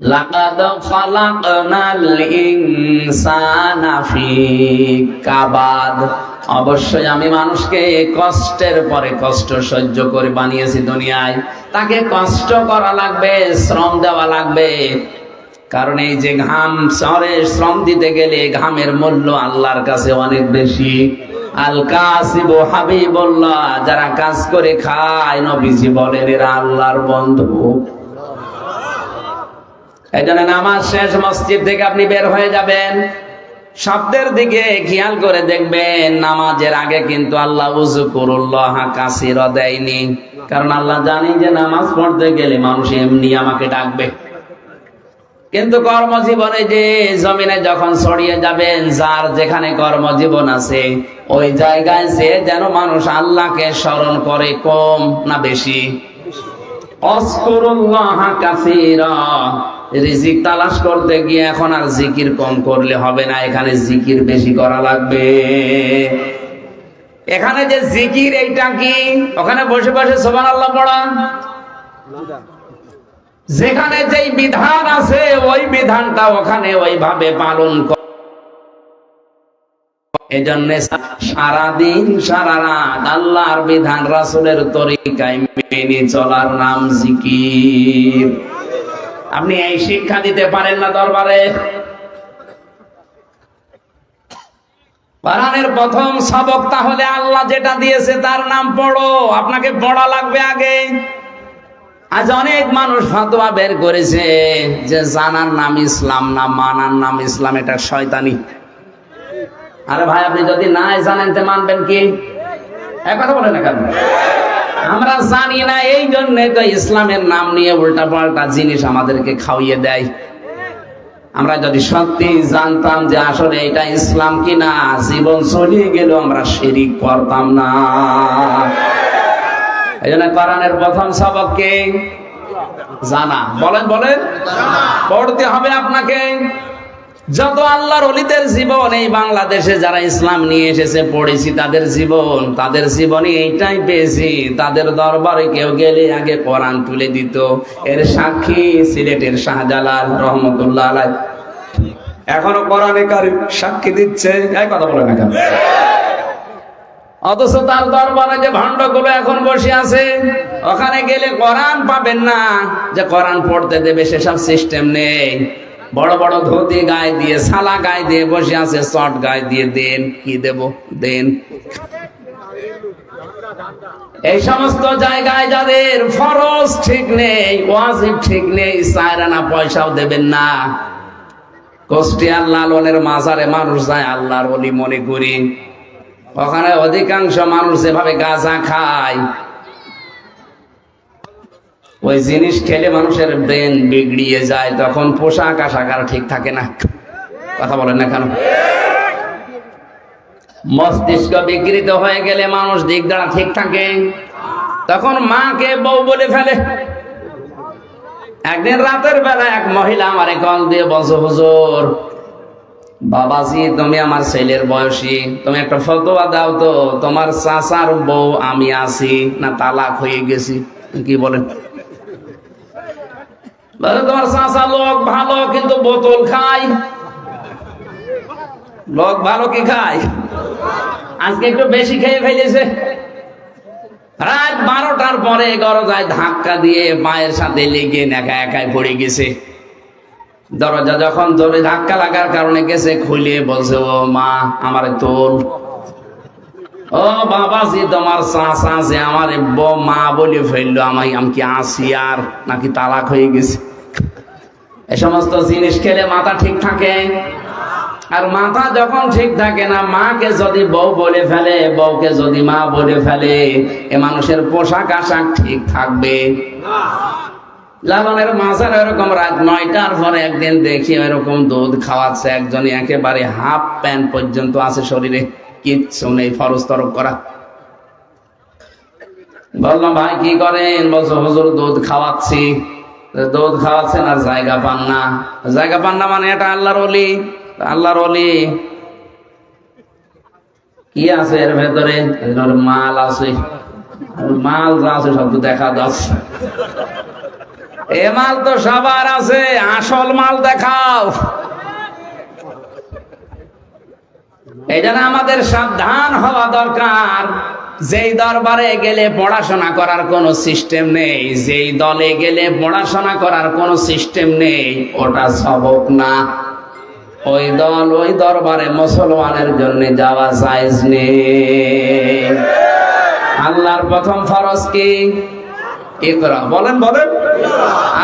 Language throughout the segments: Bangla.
লাকাদ খালাকনাল ইনসানা ফি কাবাদ অবশ্যই আমি মানুষকে কষ্টের পরে কষ্ট সহ্য করে বানিয়েছি দুনিয়ায়। তাকে কষ্ট করা লাগবে, শ্রম দেওয়া লাগবে। কারণ এই যে ঘাম, শহরে শ্রম দিতে গেলে ঘামের মূল্য আল্লাহর কাছে অনেক বেশি। আল কাসিব হাবিবুল্লাহ, যারা কাজ করে খায়, নবীজি বলেন, এরা আল্লাহর বন্ধু। এই জন্য নামাজ শেষ, মসজিদ থেকে আপনি বের হয়ে যাবেন। শব্দের দিকে খেয়াল করে দেখবেন, নামাজের আগে কিন্তু আল্লাহ উজু করুল্লাহ কাসির দেয়নি। কারণ আল্লাহ জানি যে নামাজ পড়তে গেলে মানুষ এমনি আমাকে ডাকবে। কিন্তু কর্মজীবনে যে জমিনে যখন ছড়িয়ে যাবেন, যার যেখানে কর্মজীবন আছে, ওই জায়গায় সে যেন মানুষ আল্লাহকে স্মরণ করে কম না বেশি। অস্করুল্লাহ কাসীরা রিজিক তালাশ করতে গিয়ে এখন আর জিকির কম করলে হবে না, এখানে জিকির বেশি করা লাগবে। এখানে যে জিকির, এইটা কি? ওখানে বসে বসে সোমান আল্লাহ পড়া। যেখানে যেই বিধান আছে, ওই বিধানটা ওখানে ওইভাবে পালন এজন্য সারাদিন সারা রাত আল্লাহর বিধান, রাসূলের তরিকায় মেনে চলার নাম জিকির। আপনি এই শিক্ষা দিতে পারেন না দরবারে। কোরআনের প্রথম সবক তাহলে আল্লাহ যেটা দিয়েছে তার নাম পড়ো, আপনাকে পড়া লাগবে আগে। আজ অনেক মানুষ ফতোয়া বের করেছে যে জানার নাম ইসলাম না মানার নাম ইসলাম, এটা শয়তানি। আরে ভাই, আপনি যদি নাই জানেন তো মানবেন কি? এক কথা বলেন না কেন? আমরা জানি না, এই জন্য তো ইসলামের নাম নিয়ে উল্টা পাল্টা জিনিস আমাদেরকে খাওয়িয়ে দেয়। আমরা যদি সত্যি জানতাম যে আসলে এটা ইসলাম কি না জীবন চলিয়ে গেল আমরা শিরিক করতাম না। এই জন্য কোরআনের প্রথম সবককে জানা। বলেন বলেন। পড়তে হবে আপনাকে। যত আল্লাহর অলিদের জীবন এই বাংলাদেশে যারা ইসলাম নিয়ে এসেছে, পড়েছি তাদের জীবন, তাদের জীবনে এইটাই পেয়েছি। তাদের দরবারে কেউ গেলে আগে কোরআন তুলে দিত। এর সাক্ষী সিলেটের শাহজালাল রহমতুল্লাহ আলাই। এখনও কোরআনে কারিম সাক্ষী দিচ্ছে। এই কথা বলে না অথচ তার দরবারে যে ভণ্ডগুলো এখন বসে আছে, ওখানে গেলে কোরআন পাবেন না। যে কোরআন পড়তে দেবে, সেসব সিস্টেম নেই। বড় বড় ধুতি গায়ে দিয়ে সালা গায়ে দিয়ে বসে আছে শর্ট গায়ে দিয়ে, দেন কি দেব? দেন। এই সমস্ত জায়গায় যাদের ফরজ ঠিক নেই, ওয়াজিব ঠিক নেই, সায়রানা পয়সাও দেবেন না। কুষ্টিয়ার লালনের মাজারে মানুষ যায়, আল্লাহর অলি মনে করি। ওখানে অধিকাংশ মানুষ এভাবে গাঁজা খায়। ওই জিনিস খেলে মানুষের ব্রেন বিগড়িয়ে যায়, তখন পোশাক আশাক আর ঠিক থাকে না। কথা বলেন না কেন? মস্তিষ্ক বিকৃত হয়ে গেলে মানুষ দিক দ্বারা ঠিক থাকে। তখন মাকে বউ বলে ফেলে। একদিন রাতের বেলা এক মহিলা আমার কল দিয়ে বসো হুজুর, বাবাজি, তুমি আমার ছেলের বয়সী, তুমি একটা ফতোয়া দাও তো, তোমার চাচার বউ আমি আছি, না তালাক হয়ে গেছি। কি বলেন? বলে তোমার চাচা লোক ভালো কিন্তু বোতল খায়। লোক ভালো কি খায়? আজকে একটু বেশি খেয়ে ফেলেছে। রাত বারোটার পরে গরজায় ধাক্কা দিয়ে মায়ের সাথে লেগে একা একাই পড়ে গেছে। দরজা যখন জোরে ধাক্কা লাগার কারণে গেছে, খুলে বলছে, ও মা, আমার তোল। ও বাবাজি, তোমার চাষা যে আমার মা বলে ফেলল আমায়, আমি কি আসি আর নাকি তালাক হয়ে গেছে? এ সমস্ত জিনিস খেলে মাথা ঠিক থাকে? আর মাথা যখন ঠিক থাকে না, মাকে যদি বউ বলে ফেলে, বউকে যদি মা বলে ফেলে, এ মানুষের পোশাক আশাক ঠিক থাকবে। লালনের মাছের এরকম রাত নয়টার পরে একদিন দেখি এরকম দুধ খাওয়াচ্ছে একজনই, একেবারে হাফ প্যান্ট পর্যন্ত আছে শরীরে, কিচ্ছু নেই, ফরজ তরফ করা। বললাম, ভাই, কি করেন? বলছো, হুজুর দুধ খাওয়াচ্ছি। দুধ খাওয়াচ্ছেন আর জায়গা পান না। জায়গা পান না মানে এটা আল্লাহর অলি আল্লাহর অলি কি আছে এর ভেতরে? মাল আছে। মাল যা আছে সব তো দেখা যাচ্ছে। এ মাল তো সবার আছে, আসল মাল দেখাও। এই আমাদের সাবধান হওয়া দরকার। যেই দরবারে গেলে পড়াশোনা করার কোনো সিস্টেম নেই, যেই দলে গেলে পড়াশোনা করার কোনো সিস্টেম নেই, ওটা সবক না। ওই দল ওই দরবারে মুসলমানের জন্য যাওয়া জায়েজ নেই। আল্লাহর প্রথম ফরজ কি? ইকরা। বলেন বলেন।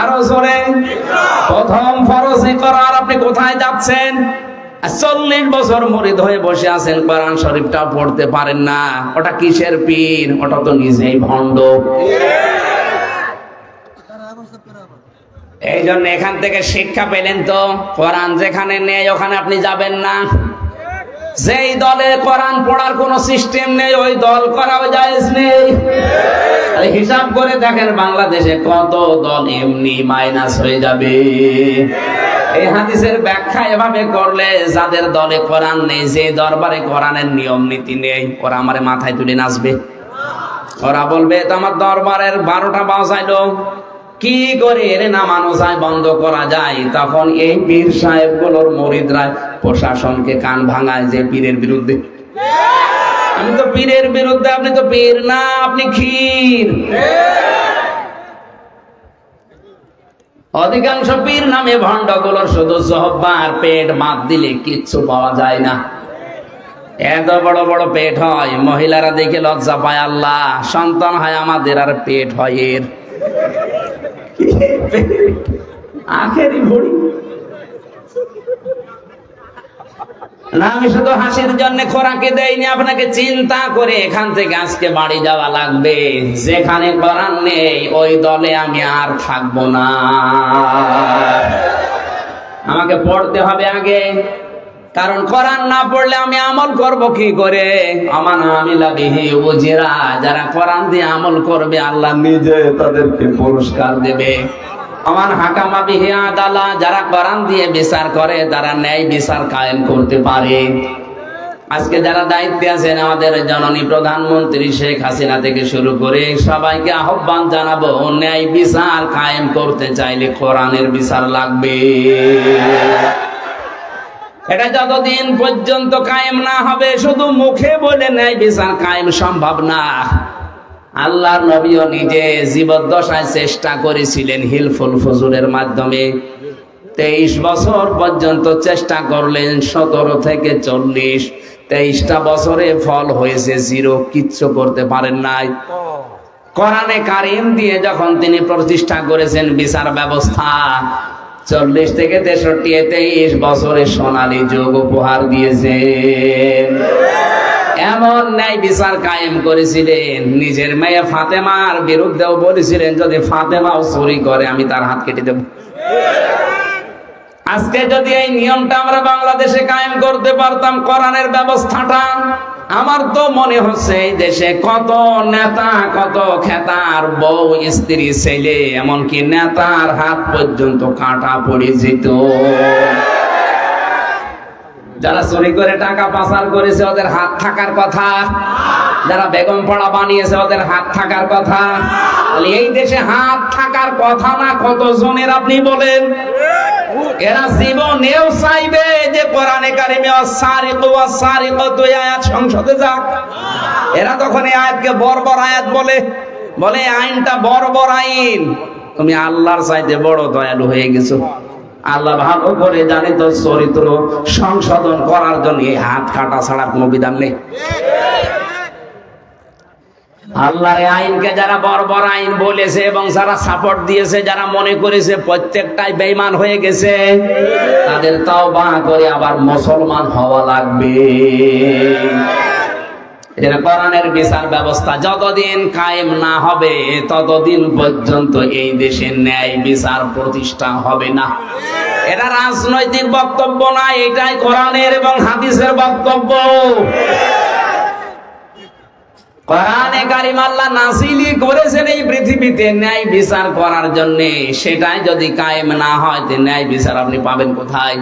আরও জোরে। প্রথম ফরজ ইকরা। আর আপনি কোথায় যাচ্ছেন? চল্লিশ বছর মরিদ হয়ে বসে আছেন, কোরআন শরীফটা পড়তে পারেন না। ওটা কিসের পীর? ওটা তো নিজেই ভণ্ড। এই জন্য এখান থেকে শিক্ষা পেলেন তো। কোরআন যেখানে নেই, ওখানে আপনি যাবেন না। যেই দলে কোরআন পড়ার কোনো সিস্টেম নেই, ওই দল করাও জায়েজ নেই। হিসাব করে দেখেন বাংলাদেশে কত দল এমনি মাইনাস হয়ে যাবে। এই হাদিসের ব্যাখ্যা এভাবে করলে যাদের দলে কোরআন নেই যে দরবারে কোরআনের নিয়ম নীতি নেই, ওরা আমারে মাথায় তুলে নাচবে। ওরা বলবে তো আমার দরবারের বারোটা বাজাইলো কি করে এর নামানো যায়, বন্ধ করা যায়? তখন এই পীর সাহেবগুলোর মরিদরা প্রশাসনকে কান ভাঙায় যে পীরের বিরুদ্ধে। আমি তো পীরের বিরুদ্ধে, আপনি তো পীর না, আপনি ক্ষীর। অধিকাংশ পীর নামে ভণ্ডগুলোর শুধু জহব্বার পেট মাত দিলে কিচ্ছু পাওয়া যায় না। এত বড় বড় পেট হয়, মহিলারা দেখে লজ্জা পায় আল্লাহ, সন্তান হয় আমাদের আর পেট হয় এর। আখেরি ভরি। আমি শুধু হাসির জন্য খোরাকে দেয়নি আপনাকে চিন্তা করে এখান থেকে আজকে বাড়ি যাওয়া লাগবে। যেখানে করার নেই, ওই দলে আমি আর থাকব না। আমাকে পড়তে হবে আগে। কারণ কোরআন না পড়লে আমি আমল করব কি করে? আমান আমিলা বিহি উজিরা, যারা কোরআন দিয়ে আমল করবে, আল্লাহ নিজে তাদেরকে পুরস্কার দেবে। আমার হাকামা বিহি আদালা, যারা কোরআন দিয়ে বিচার করে, তারা ন্যায় বিচার কায়েম করতে পারে। আজকে যারা দায়িত্বে আছেন, আমাদের জননী প্রধানমন্ত্রী শেখ হাসিনা থেকে শুরু করে সবাইকে আহ্বান জানাব, ন্যায় বিচার কায়েম করতে চাইলে কোরআনের বিচার লাগবে। এটা যতদিন পর্যন্ত কায়েম না হবে, শুধু মুখে বলে নেয় বিচার কায়েম সম্ভব না। আল্লাহর নবীও নিজে জীবদ্দশায় চেষ্টা করেছিলেন হিলফুল ফজুরের মাধ্যমে। তেইশ বছর পর্যন্ত চেষ্টা করলেন, সতেরো থেকে চল্লিশ। তেইশটা বছরে ফল হয়েছে, জিরো, কিচ্ছু করতে পারেন নাই। কোরআনে কারিম দিয়ে যখন তিনি প্রতিষ্ঠা করেছেন বিচার ব্যবস্থা, চল্লিশ থেকে তেষট্টি তেইশ বছরের সোনালী যোগ উপহার দিয়েছেন। এমন ন্যায় বিচার কায়েম করেছিলেন। নিজের মেয়ে ফাতেমার বিরুদ্ধেও বলেছিলেন, যদি ফাতেমাও চুরি করে, আমি তার হাত কেটে দেব। আজকে যদি এই নিয়মটা আমরা বাংলাদেশে কায়েম করতে পারতাম, কোরআনের ব্যবস্থাটা, আমার তো মনে হচ্ছে এই দেশে কত নেতা, কত খেতার বউ, স্ত্রী, ছেলে, এমনকি নেতার হাত পর্যন্ত কাটা পড়ে যেত। যারা চুরি করে টাকা পাচার করেছে, ওদের হাত থাকার কথা। যারা বেগম পড়া বানিয়েছে, ওদের হাত থাকার কথা। এই দেশে হাত থাকার কথা না কত জনের আপনি বলেন? এরা জীবনেও চাইবে যে কোরআনে কারিমে অসারিক অসারিক তুই আয়াত সংসদে যাক। এরা তখন এই আয়াতকে বর্বর আয়াত বলে। বলে আইনটা বর্বর আইন। তুমি আল্লাহর চাইতে বড় দয়ালু হয়ে গেছো। আল্লাহ ভালো করে জানে তো চরিত্র সংশোধন করার জন্য এই হাত কাটা ছাড়া কোনো বিধান নেই। আল্লাহর আইনকে যারা বর্বর আইন বলেছে এবং যারা সাপোর্ট দিয়েছে, যারা মনে করেছে প্রত্যেকটাই বেইমান হয়ে গেছে, তাদের তাও বা করে আবার মুসলমান হওয়া লাগবে। কোরআনের বিচার ব্যবস্থা যতদিন কায়েম না হবে, ততদিন পর্যন্ত এই দেশে ন্যায় বিচার প্রতিষ্ঠা হবে না। এটা রাজনৈতিক বক্তব্য না, এটাই কোরআনের এবং হাদিসের বক্তব্য। কোরআনে কারিম আল্লাহ নাসিলি করেছেন এই পৃথিবীতে ন্যায় বিচার করার জন্য। সেটাই যদি কায়েম না হয় ন্যায় বিচার আপনি পাবেন কোথায়?